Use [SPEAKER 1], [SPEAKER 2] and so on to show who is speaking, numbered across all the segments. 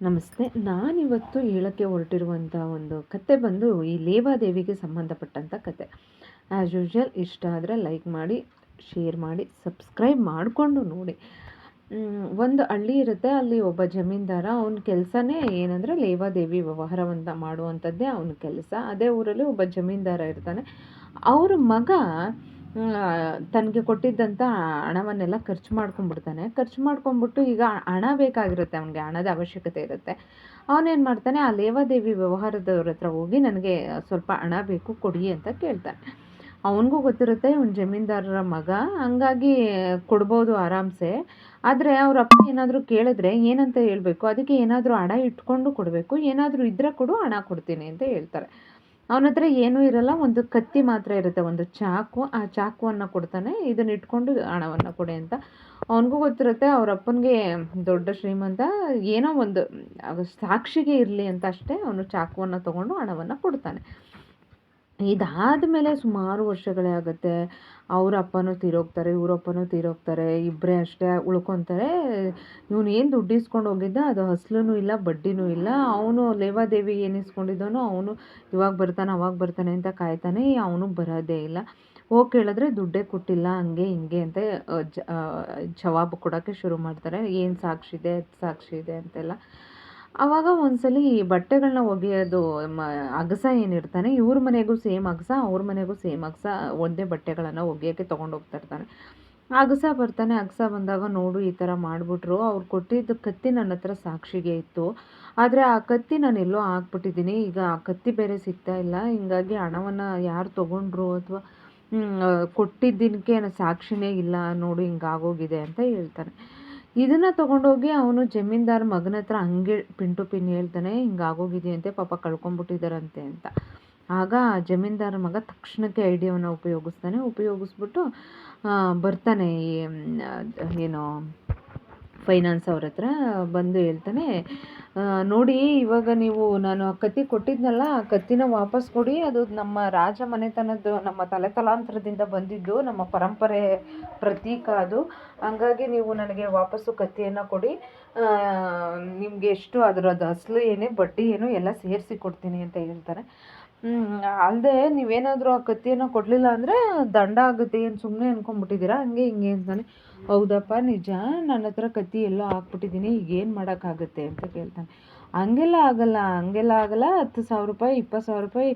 [SPEAKER 1] ನಮಸ್ತೆ. ನಾನಿವತ್ತು ಹೇಳೋಕ್ಕೆ ಹೊರಟಿರುವಂಥ ಒಂದು ಕತೆ ಬಂದು ಈ ಲೇವಾದೇವಿಗೆ ಸಂಬಂಧಪಟ್ಟಂಥ ಕತೆ. ಆ್ಯಸ್ ಯೂಶ್ವಲ್ ಇಷ್ಟ ಆದರೆ ಲೈಕ್ ಮಾಡಿ ಶೇರ್ ಮಾಡಿ ಸಬ್ಸ್ಕ್ರೈಬ್ ಮಾಡಿಕೊಂಡು ನೋಡಿ. ಒಂದು ಹಳ್ಳಿ ಇರುತ್ತೆ. ಅಲ್ಲಿ ಒಬ್ಬ ಜಮೀನ್ದಾರ, ಅವನ ಕೆಲಸನೇ ಏನಂದರೆ ಲೇವಾದೇವಿ ವ್ಯವಹಾರವನ್ನು ಮಾಡುವಂಥದ್ದೇ ಅವನ ಕೆಲಸ. ಅದೇ ಊರಲ್ಲಿ ಒಬ್ಬ ಜಮೀನ್ದಾರ ಇರ್ತಾನೆ. ಅವ್ರ ಮಗ ತನಗೆ ಕೊಟ್ಟಿದ್ದಂಥ ಹಣವನ್ನೆಲ್ಲ ಖರ್ಚು ಮಾಡ್ಕೊಂಡ್ಬಿಡ್ತಾನೆ. ಖರ್ಚು ಮಾಡ್ಕೊಂಡ್ಬಿಟ್ಟು ಈಗ ಹಣ ಬೇಕಾಗಿರುತ್ತೆ ಅವನಿಗೆ, ಹಣದ ಅವಶ್ಯಕತೆ ಇರುತ್ತೆ. ಅವನೇನು ಮಾಡ್ತಾನೆ, ಆ ಲೇವಾದೇವಿ ವ್ಯವಹಾರದವ್ರ ಹತ್ರ ಹೋಗಿ ನನಗೆ ಸ್ವಲ್ಪ ಹಣ ಬೇಕು, ಕೊಡಿ ಅಂತ ಕೇಳ್ತಾನೆ. ಅವನಿಗೂ ಗೊತ್ತಿರುತ್ತೆ, ಇವ್ನು ಜಮೀನ್ದಾರರ ಮಗ, ಹಂಗಾಗಿ ಕೊಡ್ಬೋದು ಆರಾಮ್ಸೆ. ಆದರೆ ಅವ್ರ ಅಪ್ಪ ಏನಾದರೂ ಕೇಳಿದ್ರೆ ಏನಂತ ಹೇಳಬೇಕು? ಅದಕ್ಕೆ ಏನಾದರೂ ಹಣ ಇಟ್ಕೊಂಡು ಕೊಡಬೇಕು, ಏನಾದರೂ ಇದ್ರೆ ಕೊಡು, ಹಣ ಕೊಡ್ತೀನಿ ಅಂತ ಹೇಳ್ತಾರೆ. ಅವನ ಹತ್ರ ಏನೂ ಇರಲ್ಲ, ಒಂದು ಕತ್ತಿ ಮಾತ್ರ ಇರುತ್ತೆ, ಒಂದು ಚಾಕು. ಆ ಚಾಕುವನ್ನು ಕೊಡ್ತಾನೆ. ಇದನ್ನ ಇಟ್ಕೊಂಡು ಹಣವನ್ನು ಕೊಡಿ ಅಂತ. ಅವನಿಗೂ ಗೊತ್ತಿರುತ್ತೆ, ಅವ್ರ ಅಪ್ಪನಿಗೆ ದೊಡ್ಡ ಶ್ರೀಮಂತ, ಏನೋ ಒಂದು, ಸಾಕ್ಷಿಗೆ ಇರಲಿ ಅಂತ ಅಷ್ಟೇ ಅವನು ಚಾಕುವನ್ನು ತಗೊಂಡು ಹಣವನ್ನು ಕೊಡ್ತಾನೆ. ಇದಾದ ಮೇಲೆ ಸುಮಾರು ವರ್ಷಗಳೇ ಆಗುತ್ತೆ. ಅವ್ರ ಅಪ್ಪನೂ ತೀರೋಗ್ತಾರೆ, ಇವ್ರ ಅಪ್ಪನೂ ತೀರೋಗ್ತಾರೆ ಇಬ್ಬರೇ ಅಷ್ಟೇ ಉಳ್ಕೊತಾರೆ. ಇವನು ಏನು ದುಡ್ಡು ಇಸ್ಕೊಂಡು ಹೋಗಿದ್ದ, ಅದು ಹಸ್ಲೂ ಇಲ್ಲ, ಬಡ್ಡಿನೂ ಇಲ್ಲ. ಅವನು ಲೇವಾದೇವಿ ಏನು ಇಸ್ಕೊಂಡಿದ್ದಾನೋ ಅವನು ಇವಾಗ ಬರ್ತಾನೆ, ಅವಾಗ ಬರ್ತಾನೆ ಅಂತ ಕಾಯ್ತಾನೆ, ಅವನು ಬರೋದೇ ಇಲ್ಲ. ಹೋಗಿ ಕೇಳಿದ್ರೆ ದುಡ್ಡೇ ಕೊಟ್ಟಿಲ್ಲ, ಹಂಗೆ ಹಿಂಗೆ ಅಂತ ಜವಾಬು ಕೊಡೋಕ್ಕೆ ಶುರು ಮಾಡ್ತಾರೆ. ಏನು ಸಾಕ್ಷಿ ಇದೆ ಸಾಕ್ಷಿ ಇದೆ ಅಂತೆಲ್ಲ. ಆವಾಗ ಒಂದ್ಸಲಿ ಬಟ್ಟೆಗಳನ್ನ ಒಗೆಯೋದು, ಮ, ಅಗಸ ಏನಿರ್ತಾನೆ, ಇವ್ರ ಮನೆಗೂ ಸೇಮ್ ಅಗಸ, ಅವ್ರ ಮನೆಗೂ ಸೇಮ್ ಅಗಸ, ಒಂದೇ ಬಟ್ಟೆಗಳನ್ನು ಒಗೆಯೋಕ್ಕೆ ತೊಗೊಂಡೋಗ್ತಾ ಇರ್ತಾನೆ. ಅಗಸ ಬರ್ತಾನೆ, ಅಗಸ ಬಂದಾಗ ನೋಡು ಈ ಥರ ಮಾಡಿಬಿಟ್ರು, ಅವ್ರು ಕೊಟ್ಟಿದ್ದ ಕತ್ತಿ ನನ್ನ ಹತ್ರ ಸಾಕ್ಷಿಗೆ ಇತ್ತು, ಆದರೆ ಆ ಕತ್ತಿ ನಾನು ಎಲ್ಲೋ ಹಾಕ್ಬಿಟ್ಟಿದ್ದೀನಿ, ಈಗ ಆ ಕತ್ತಿ ಬೇರೆ ಸಿಗ್ತಾ ಇಲ್ಲ, ಹಿಂಗಾಗಿ ಹಣವನ್ನು ಯಾರು ತೊಗೊಂಡ್ರು ಅಥವಾ ಕೊಟ್ಟಿದ್ದಕ್ಕೆ ಸಾಕ್ಷಿನೇ ಇಲ್ಲ, ನೋಡು ಹಿಂಗಾಗೋಗಿದೆ ಅಂತ ಹೇಳ್ತಾನೆ. ಇದನ್ನು ತೊಗೊಂಡೋಗಿ ಅವನು ಜಮೀನ್ದಾರ್ ಮಗನ ಹತ್ರ ಹಂಗೆ ಪಿನ್ ಟು ಪಿನ್ ಹೇಳ್ತಾನೆ ಹಿಂಗಾಗೋಗಿದೆಯಂತೆ ಪಾಪ ಕಳ್ಕೊಂಬಿಟ್ಟಿದ್ದಾರಂತೆ ಅಂತ. ಆಗ ಜಮೀನ್ದಾರ ಮಗ ತಕ್ಷಣಕ್ಕೆ ಐಡಿಯಾವನ್ನು ಉಪಯೋಗಿಸ್ತಾನೆ. ಉಪಯೋಗಿಸ್ಬಿಟ್ಟು ಬರ್ತಾನೆ ಏನು, ಫೈನಾನ್ಸ್ ಅವ್ರ ಹತ್ರ ಬಂದು ಹೇಳ್ತಾನೆ ನೋಡಿ, ಇವಾಗ ನೀವು ನಾನು ಆ ಕತ್ತಿ ಕೊಟ್ಟಿದ್ನಲ್ಲ, ಆ ಕತ್ತಿನ ವಾಪಸ್ ಕೊಡಿ. ಅದು ನಮ್ಮ ರಾಜ ಮನೆತನದ್ದು, ನಮ್ಮ ತಲೆ ತಲಾಂತರದಿಂದ ಬಂದಿದ್ದು, ನಮ್ಮ ಪರಂಪರೆ ಪ್ರತೀಕ ಅದು. ಹಂಗಾಗಿ ನೀವು ನನಗೆ ವಾಪಸ್ಸು ಕತ್ತಿಯನ್ನು ಕೊಡಿ. ನಿಮಗೆ ಎಷ್ಟು ಅದರದ್ದು ಅಸಲು ಏನೇ ಬಡ್ಡಿ ಏನು ಎಲ್ಲ ಸೇರಿಸಿ ಕೊಡ್ತೀನಿ ಅಂತ ಹೇಳ್ತಾರೆ. ಅಲ್ಲದೆ ನೀವೇನಾದರೂ ಆ ಕತ್ತಿಯನ್ನು ಕೊಡಲಿಲ್ಲ ಅಂದರೆ ದಂಡ ಆಗುತ್ತೆ, ಏನು ಸುಮ್ಮನೆ ಅನ್ಕೊಂಬಿಟ್ಟಿದ್ದೀರಾ ಹಂಗೆ ಹಿಂಗೆ ಅಂತಾನೆ. ಹೌದಪ್ಪ, ನಿಜ. ನನ್ನ ಹತ್ರ ಕತ್ತಿ ಎಲ್ಲೋ ಹಾಕ್ಬಿಟ್ಟಿದ್ದೀನಿ, ಈಗ ಏನು ಮಾಡೋಕ್ಕಾಗುತ್ತೆ ಅಂತ ಕೇಳ್ತಾನೆ. ಹಂಗೆಲ್ಲ ಆಗಲ್ಲ ಹಂಗೆಲ್ಲ ಆಗಲ್ಲ. ಹತ್ತು ಸಾವಿರ ರೂಪಾಯಿ, ಇಪ್ಪತ್ತು ಸಾವಿರ ರೂಪಾಯಿ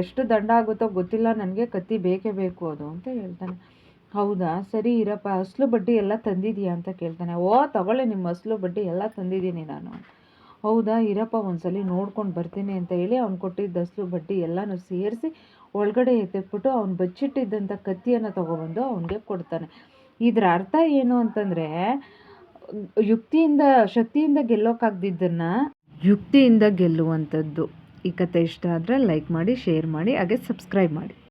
[SPEAKER 1] ಎಷ್ಟು ದಂಡ ಆಗುತ್ತೋ ಗೊತ್ತಿಲ್ಲ. ನನಗೆ ಕತ್ತಿ ಬೇಕೇ ಬೇಕು ಅದು ಅಂತ ಹೇಳ್ತಾನೆ. ಹೌದಾ? ಸರಿ ಇರಪ್ಪ ಅಸಲು ಬಡ್ಡಿ ಎಲ್ಲ ತಂದಿದೀಯಾ ಅಂತ ಕೇಳ್ತಾನೆ. ಓ, ತಗೊಳ್ಳಿ, ನಿಮ್ಮ ಅಸಲು ಬಡ್ಡಿ ಎಲ್ಲ ತಂದಿದ್ದೀನಿ ನಾನು ಹೌದಾ, ಇರಪ್ಪ, ಒಂದ್ಸಲಿ ನೋಡ್ಕೊಂಡು ಬರ್ತೀನಿ ಅಂತ ಹೇಳಿ ಅವ್ನು ಕೊಟ್ಟಿದ್ದ ಅಸಲು ಬಡ್ಡಿ ಎಲ್ಲನೂ ಸೇರಿಸಿ ಒಳಗಡೆ ಎತ್ತಿಟ್ಬಿಟ್ಟು ಅವ್ನು ಬಚ್ಚಿಟ್ಟಿದ್ದಂಥ ಕತ್ತಿಯನ್ನು ತೊಗೊಬಂದು ಅವನಿಗೆ ಕೊಡ್ತಾನೆ. ಇದರ ಅರ್ಥ ಏನು ಅಂತಂದರೆ, ಯುಕ್ತಿಯಿಂದ, ಶಕ್ತಿಯಿಂದ ಗೆಲ್ಲೋಕ್ಕಾಗ್ದಿದ್ದನ್ನು ಯುಕ್ತಿಯಿಂದ ಗೆಲ್ಲುವಂಥದ್ದು. ಈ ಕತೆ ಇಷ್ಟ ಆದರೆ ಲೈಕ್ ಮಾಡಿ, ಶೇರ್ ಮಾಡಿ, ಹಾಗೆ ಸಬ್ಸ್ಕ್ರೈಬ್ ಮಾಡಿ.